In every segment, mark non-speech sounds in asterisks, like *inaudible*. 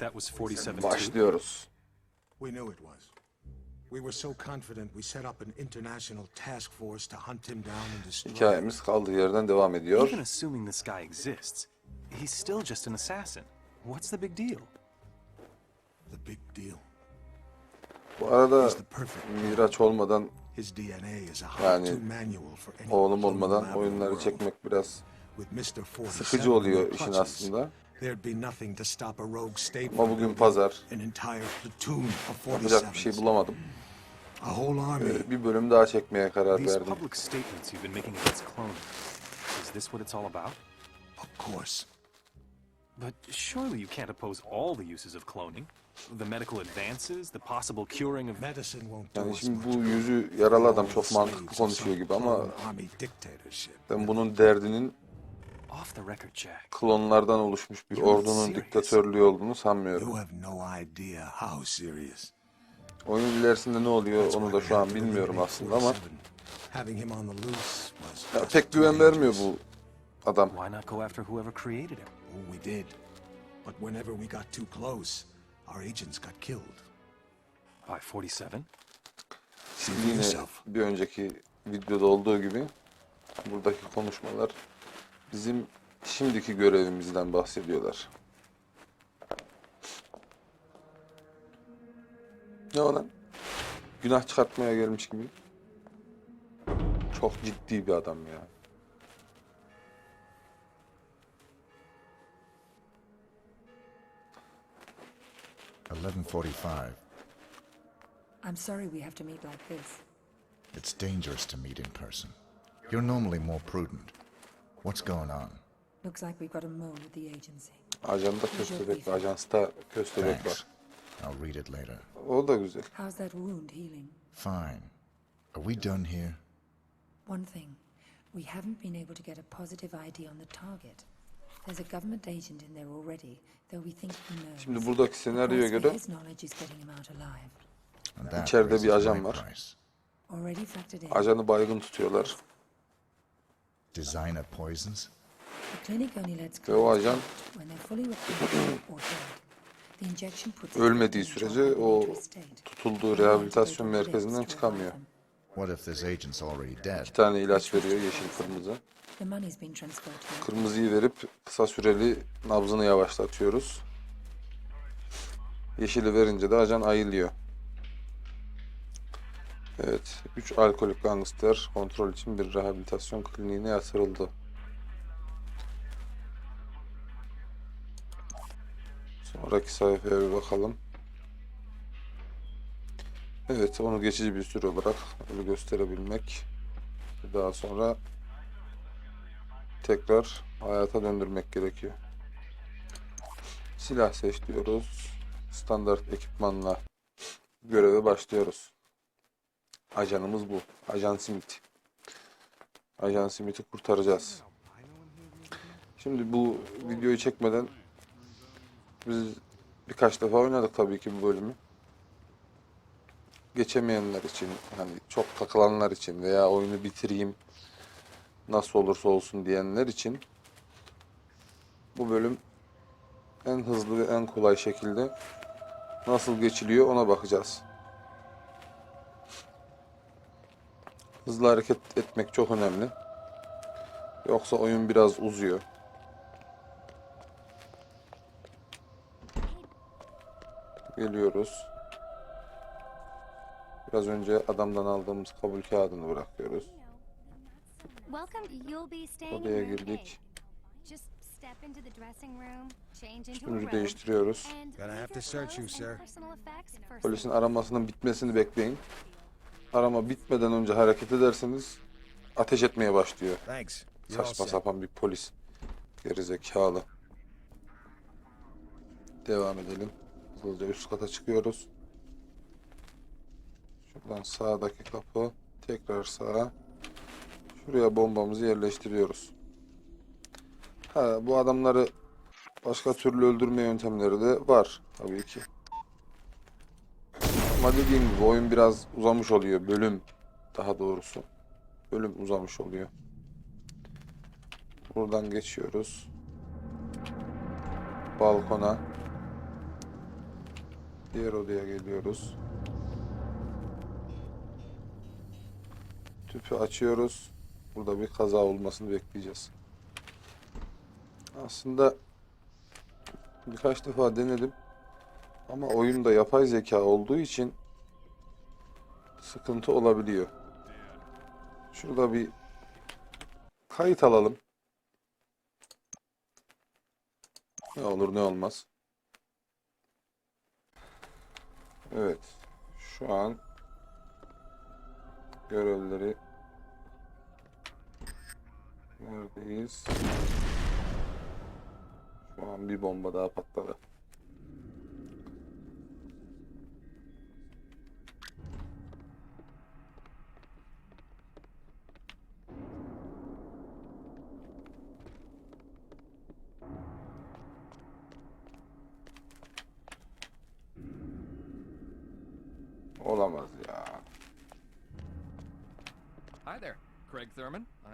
That was 47 Başlıyoruz. We knew it was. We were so confident we set up an international task force to hunt him down and destroy him. Hikayemiz kaldığı yerden devam ediyor. Even assuming this guy exists, he's still just an assassin. What's the big deal? The big deal. Bu arada He's the perfect. Miraç olmadan, His DNA is a Yani how-to manual for any oğlum human olmadan lab in the oyunları world. çekmek biraz With Mr. 47 sıkıcı oluyor işin clutches, aslında. There'd be nothing to stop a rogue state Ama bugün pazar. An entire platoon of Yapacak bir şey 47s. bulamadım. A whole army. Ee, Bir bölüm daha çekmeye karar These verdim. public statements you've been making against cloning. Is this what it's all about? Of course. But surely you can't oppose all the uses of cloning. The medical advances, the possible curing of... Medicine won't do Yani us şimdi much bu yüzü yaralı adam çok mantıklı konuşuyor gibi ama ben bunun derdinin klonlardan oluşmuş bir ordunun serious. diktatörlüğü olduğunu sanmıyorum. You have no idea how serious. Oyun ilerisinde ne oluyor onu da şu an bilmiyorum aslında ama 47. Having him on the loose was ya pek güven vermiyor bu adam. Oh, we did. But whenever we got too close, our agents got killed. By 47? See for Yine bir önceki videoda olduğu gibi buradaki konuşmalar bizim şimdiki görevimizden bahsediyorlar. Ne o lan? Günah çıkartmaya gelmiş gibi. Çok ciddi bir adam ya. Eleven forty-five. I'm sorry we have to meet like this. It's dangerous to meet in person. You're normally more prudent. What's going on? Looks like we've got a mole at the agency. Ajanda köstebek var. Ajansta köstebek var. I'll read it later. O da güzel. How's that wound healing? Fine. Are we done here? One thing, we haven't been able to get a positive ID on the target. There's a government agent in there already, though we think he knows. Şimdi buradaki senaryoya göre his knowledge is getting him out alive. And that İçeride bir ajan var. ajanı baygın tutuyorlar. Designer poisons? The clinic only lets Ve o ajan out when they're fully recovered or dead. The injection puts them ölmediği sürece o state. tutulduğu rehabilitasyon merkezinden çıkamıyor. What if this agent's already dead? İki tane ilaç veriyor yeşil kırmızı. The money's been transferred to him. Kırmızıyı verip kısa süreli nabzını yavaşlatıyoruz. Yeşili verince de ajan ayılıyor. Evet, 3 alkolik gangster kontrol için bir rehabilitasyon kliniğine yatırıldı. Sonraki sayfaya bir bakalım. Evet, onu geçici bir süre olarak öyle gösterebilmek. Daha sonra tekrar hayata döndürmek gerekiyor. Silah seç diyoruz. Standart ekipmanla göreve başlıyoruz. Ajanımız bu. Ajan Smith. Ajan Smith'i kurtaracağız. Şimdi bu videoyu çekmeden biz birkaç defa oynadık tabii ki bu bölümü. Geçemeyenler için, hani çok takılanlar için veya oyunu bitireyim nasıl olursa olsun diyenler için bu bölüm en hızlı ve en kolay şekilde nasıl geçiliyor ona bakacağız. Hızlı hareket etmek çok önemli. Yoksa oyun biraz uzuyor. Geliyoruz. Biraz önce adamdan aldığımız kabul kağıdını bırakıyoruz. Odaya girdik. Robe, değiştiriyoruz. Polisin aramasının bitmesini bekleyin. Arama bitmeden önce hareket ederseniz ateş etmeye başlıyor. Thanks. Saçma sapan bir polis. Gerizekalı. Devam edelim. Hızlıca üst kata çıkıyoruz. Şuradan sağdaki kapı. Tekrar sağa. Şuraya bombamızı yerleştiriyoruz. Ha, bu adamları başka türlü öldürme yöntemleri de var tabii ki. Ama dediğim gibi oyun biraz uzamış oluyor. Bölüm daha doğrusu. Bölüm uzamış oluyor. Buradan geçiyoruz. Balkona. Diğer odaya geliyoruz. Tüpü açıyoruz. Burada bir kaza olmasını bekleyeceğiz. Aslında birkaç defa denedim. Ama oyunda yapay zeka olduğu için sıkıntı olabiliyor. Şurada bir kayıt alalım. Ne olur ne olmaz. Evet. Şu an görevleri neredeyiz? Şu an bir bomba daha patladı.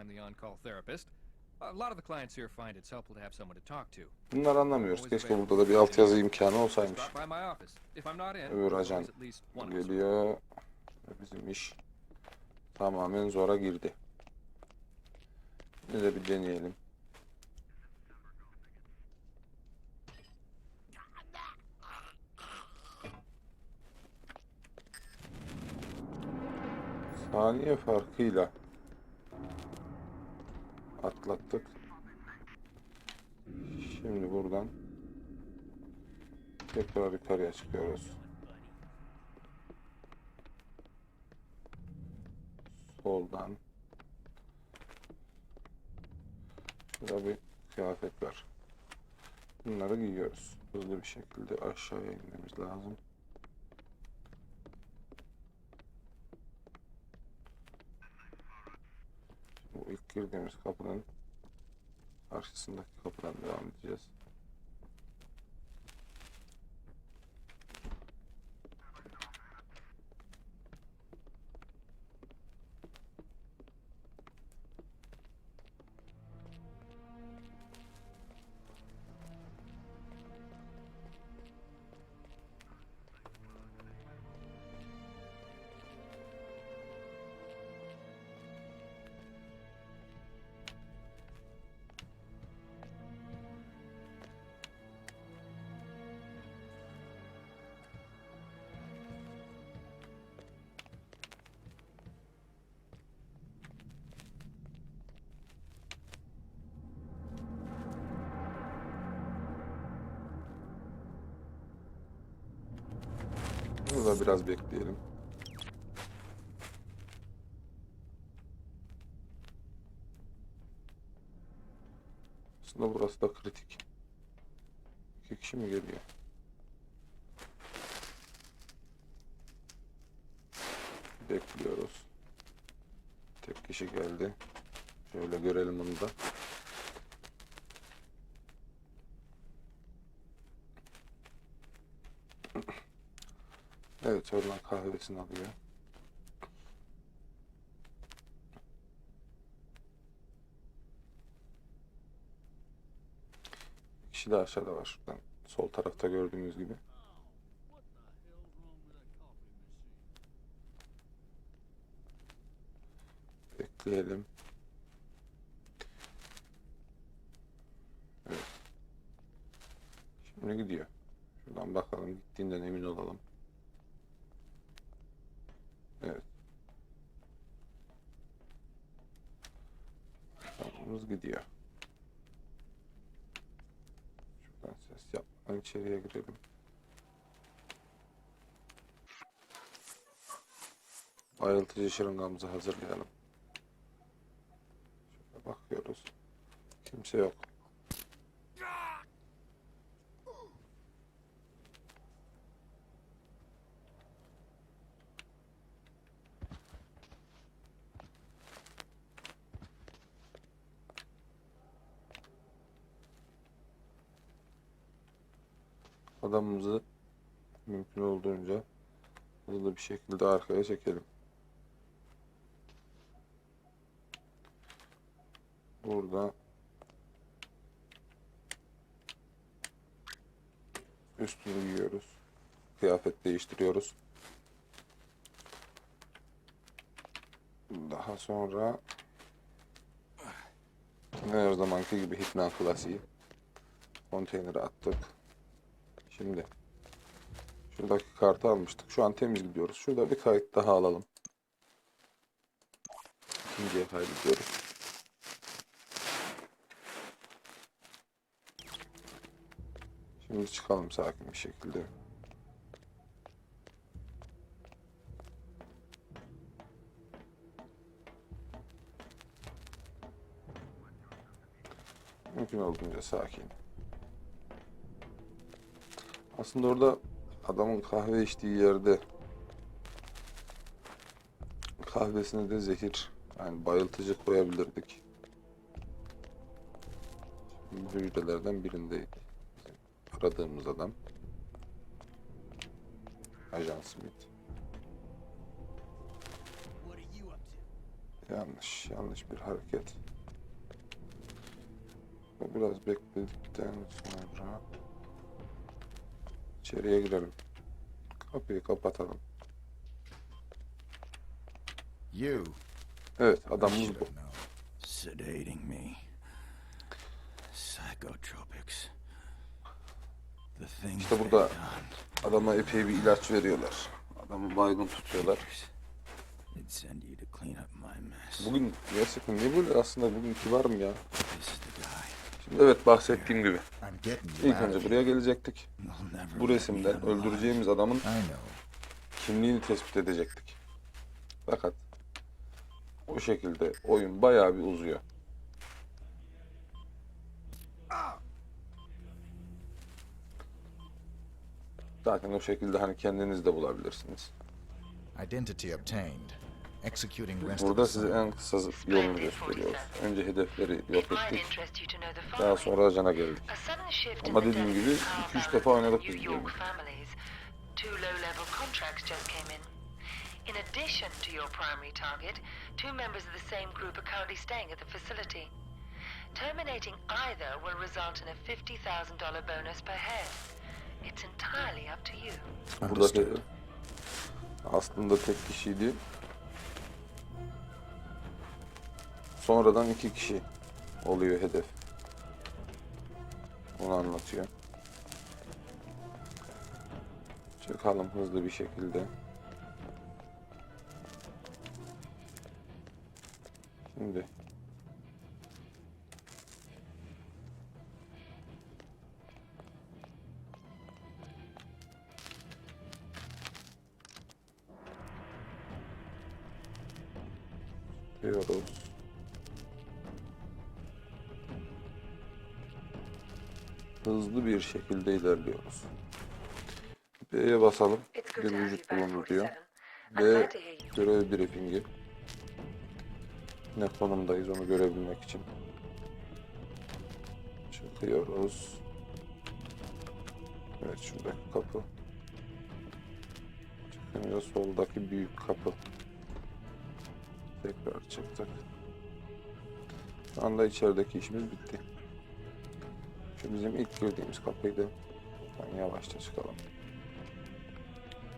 I'm the on-call therapist. A lot of the clients here find it's helpful to have someone to talk to. Bunları anlamıyoruz. Keşke burada da bir altyazı imkanı olsaymış. Öbür ajan geliyor. Bizim iş tamamen zora girdi. Yine de bir deneyelim. Saniye farkıyla atlattık. Şimdi buradan tekrar yukarıya çıkıyoruz. Soldan. Şurada bir kıyafet var. Bunları giyiyoruz. Hızlı bir şekilde aşağıya inmemiz lazım. Bu ilk girdiğimiz kapının karşısındaki kapıdan devam edeceğiz. Biraz bekleyelim. Aslında burası da kritik. İki kişi mi geliyor? Bekliyoruz. Tek kişi geldi. Şöyle görelim onu da. Evet oradan kahvesini alıyor. Bir kişi de aşağıda var şuradan. Sol tarafta gördüğünüz gibi. Bekleyelim. Evet. Şimdi gidiyor. Şuradan bakalım gittiğinden emin olalım. Evet. Tamamımız gidiyor. Şuradan ses yapmadan içeriye girelim. Ayrıltıcı şırıngamızı hazırlayalım. Şöyle bakıyoruz. Kimse yok. Adamımızı mümkün olduğunca hızlı bir şekilde arkaya çekelim. Burada üstünü giyiyoruz. kıyafet değiştiriyoruz. Daha sonra her zamanki gibi Hitman klasiği konteynere attık. Şimdi şuradaki kartı almıştık. Şu an temiz gidiyoruz. Şurada bir kayıt daha alalım. İkinciye kaydediyoruz. Şimdi çıkalım sakin bir şekilde. Mümkün olduğunca sakin. Aslında orada adamın kahve içtiği yerde kahvesine de zehir yani bayıltıcı koyabilirdik. Şimdi hücrelerden birindeydi. Aradığımız adam. Ajan Smith. Yanlış, yanlış bir hareket. Biraz bekledikten sonra içeriye girelim. Kapıyı kapatalım. You. Evet, adamımız bu. Sedating me. Psychotropics. İşte burada adama epey bir ilaç veriyorlar. Adamı baygın tutuyorlar. Bugün gerçekten niye böyle aslında bugün kibarım ya. This is the guy. Şimdi evet bahsettiğim gibi. İlk önce buraya gelecektik. Bu alive. öldüreceğimiz adamın kimliğini tespit edecektik. Fakat o şekilde oyun bayağı bir uzuyor. Zaten o şekilde hani kendiniz de bulabilirsiniz. Identity obtained. Executing rest of Burada size en kısa yolunu gösteriyoruz. Önce hedefleri yok ettik. Daha sonra cana geldik. Ama dediğim gibi of car 2-3 values defa oynadık biz bu oyunu. in. Addition to your primary target, two members of the same group are currently staying at the facility. Terminating either will result in a $50,000 bonus per head. It's entirely up to you. Buradaki aslında tek kişiydi. Sonradan iki kişi oluyor hedef. Onu anlatıyor. Çıkalım hızlı bir şekilde. Şimdi diyoruz. Hızlı bir şekilde ilerliyoruz. B'ye basalım. Bir vücut bulunur diyor. 47. I'm Ve glad to hear you. görev briefingi. Ne konumdayız onu görebilmek için. Çıkıyoruz. Evet şuradaki kapı. Çıkınca soldaki büyük kapı. Tekrar çıktık. Şu anda içerideki işimiz bitti. Şu bizim ilk girdiğimiz kapıydı. Ben yavaşça çıkalım.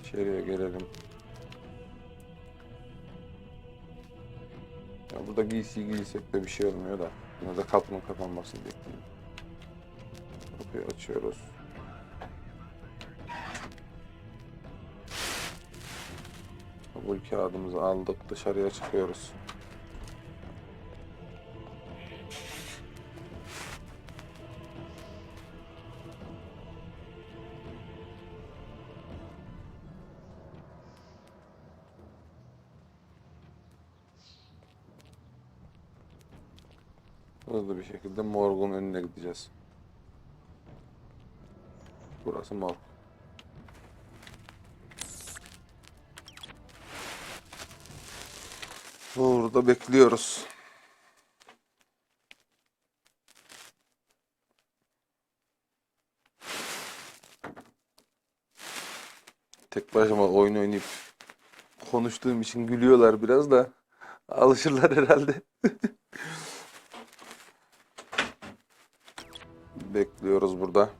İçeriye gelelim. Ya burada giysi giysek de bir şey olmuyor da. Yine de kapının kapanmasını bekliyorum. Kapıyı açıyoruz. Kabul kağıdımızı aldık. Dışarıya çıkıyoruz. Şekilde morgun önüne gideceğiz. Burası morg. Burada bekliyoruz. Tek başıma oyun oynayıp konuştuğum için gülüyorlar biraz da alışırlar herhalde. *laughs* Bekliyoruz burada.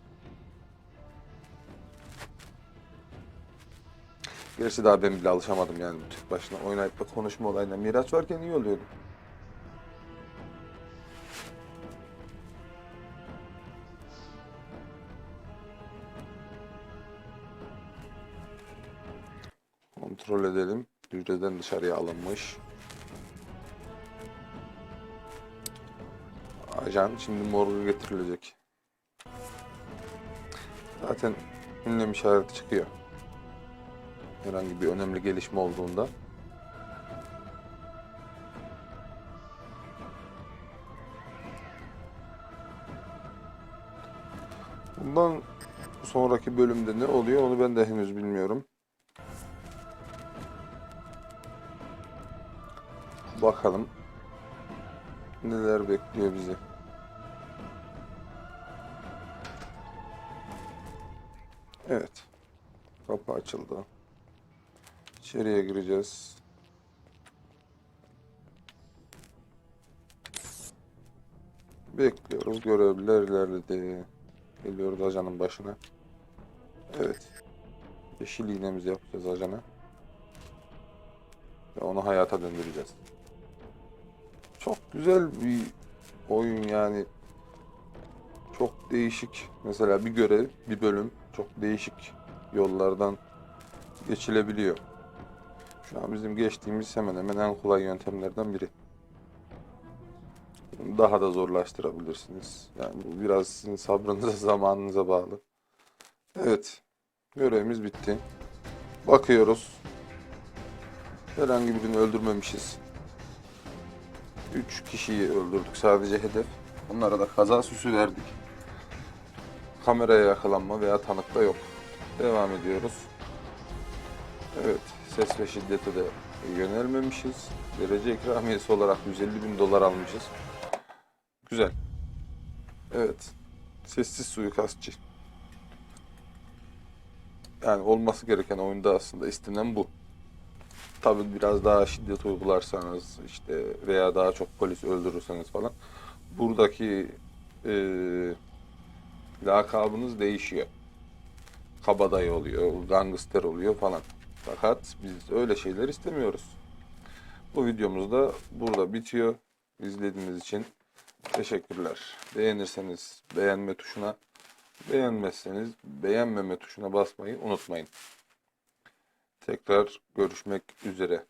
Gerçi daha ben bile alışamadım yani bu tek başına oynayıp da konuşma olayına. Miraç varken iyi oluyordu. Kontrol edelim. Hücreden dışarıya alınmış. Ajan şimdi morga getirilecek. Zaten ünlem işareti çıkıyor. Herhangi bir önemli gelişme olduğunda. Bundan sonraki bölümde ne oluyor onu ben de henüz bilmiyorum. Bakalım neler bekliyor bizi. Evet. Kapı açıldı. İçeriye gireceğiz. Bekliyoruz. Görevliler ilerledi. Geliyoruz ajanın başına. Evet. Yeşil iğnemizi yapacağız ajana. Ve onu hayata döndüreceğiz. Çok güzel bir oyun yani. Çok değişik. Mesela bir görev, bir bölüm çok değişik yollardan geçilebiliyor. Şu an bizim geçtiğimiz hemen hemen en kolay yöntemlerden biri. Daha da zorlaştırabilirsiniz. Yani bu biraz sizin sabrınıza, *laughs* zamanınıza bağlı. Evet. Görevimiz bitti. Bakıyoruz. Herhangi birini öldürmemişiz. Üç kişiyi öldürdük sadece hedef. Onlara da kaza süsü verdik. Kameraya yakalanma veya tanıkta yok. Devam ediyoruz. Evet, ses ve şiddete de yönelmemişiz. Derece ikramiyesi olarak 150 bin dolar almışız. Güzel. Evet, sessiz suikastçı. Yani olması gereken oyunda aslında istenen bu. Tabii biraz daha şiddet uygularsanız işte veya daha çok polis öldürürseniz falan buradaki eee lakabınız değişiyor. Kabadayı oluyor, gangster oluyor falan. Fakat biz öyle şeyler istemiyoruz. Bu videomuz da burada bitiyor. İzlediğiniz için teşekkürler. Beğenirseniz beğenme tuşuna, beğenmezseniz beğenmeme tuşuna basmayı unutmayın. Tekrar görüşmek üzere.